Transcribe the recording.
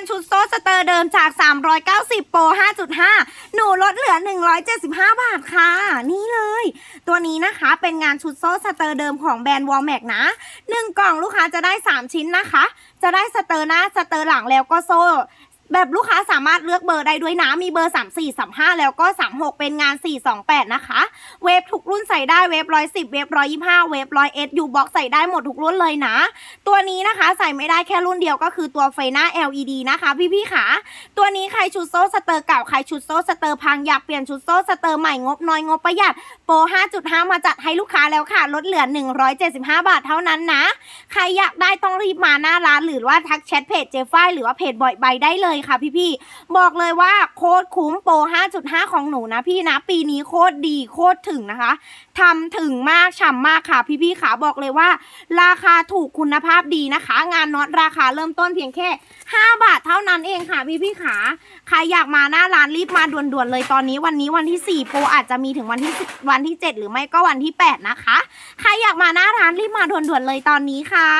ันชุดโซ่สเตอร์เดิมจาก 390 โปร 5.5 หนูลดเหลือ 175 บาทค่ะ นี่เลย ตัวนี้นะคะเป็นงานชุดโซ่สเตอร์เดิมของแบรนด์วอลแม็กนะ 1 กล่องลูกค้าจะได้ 3 ชิ้นนะคะ จะได้สเตอร์หน้าสเตอร์หลังแล้วก็โซ่ แบบลูกค้าสามารถเลือกเบอร์ได้ด้วยนะ มีเบอร์ 3 4 3 5 แล้วก็ 36 เป็นงาน 428 นะคะ เวฟทุกรุ่นใส่ได้ เวฟ110เวฟ125เวฟ100 S U box ใส่ได้หมดทุกรุ่นเลยนะ ตัวนี้นะคะใส่ไม่ได้แค่รุ่นเดียวก็คือตัวไฟหน้า LED นะคะ พี่ๆค่ะ ตัวนี้ใครชุดโซ่สเตอร์เก่า ใครชุดโซ่สเตอร์พังอยากเปลี่ยนชุดโซ่สเตอร์ใหม่งบน้อยงบประหยัด โปร 5.5 มาจัดให้ลูกค้าแล้วค่ะ ลดเหลือ 175 บาทเท่านั้นนะ ใครอยากได้ต้องรีบมาหน้าร้านหรือว่าทักแชทเพจเจฟ้ายหรือว่าเพจบ่อยใบได้เลยค่ะพี่ๆ บอกเลยว่าโคตรคุ้มโปร 5.5 ของหนูนะพี่นะ ปีนี้โคตรดีโคตรถึงนะคะทำถึงมากฉ่ำมากค่ะพี่ๆขาบอกเลยว่า ราคาถูกคุณภาพดีนะคะ งานน็อตราคาเริ่มต้นเพียงแค่ 5 บาทเท่านั้นเองค่ะพี่ๆขาใครอยากมาหน้าร้านรีบมาด่วนๆเลยตอนนี้วันนี้วันที่ 4 โปรอาจจะมีถึงวันที่10วันที่ 7 หรือไม่ก็วันที่ 8 นะคะ ใครอยากมาหน้าร้านรีบมาด่วนๆเลยตอนนี้ค่ะ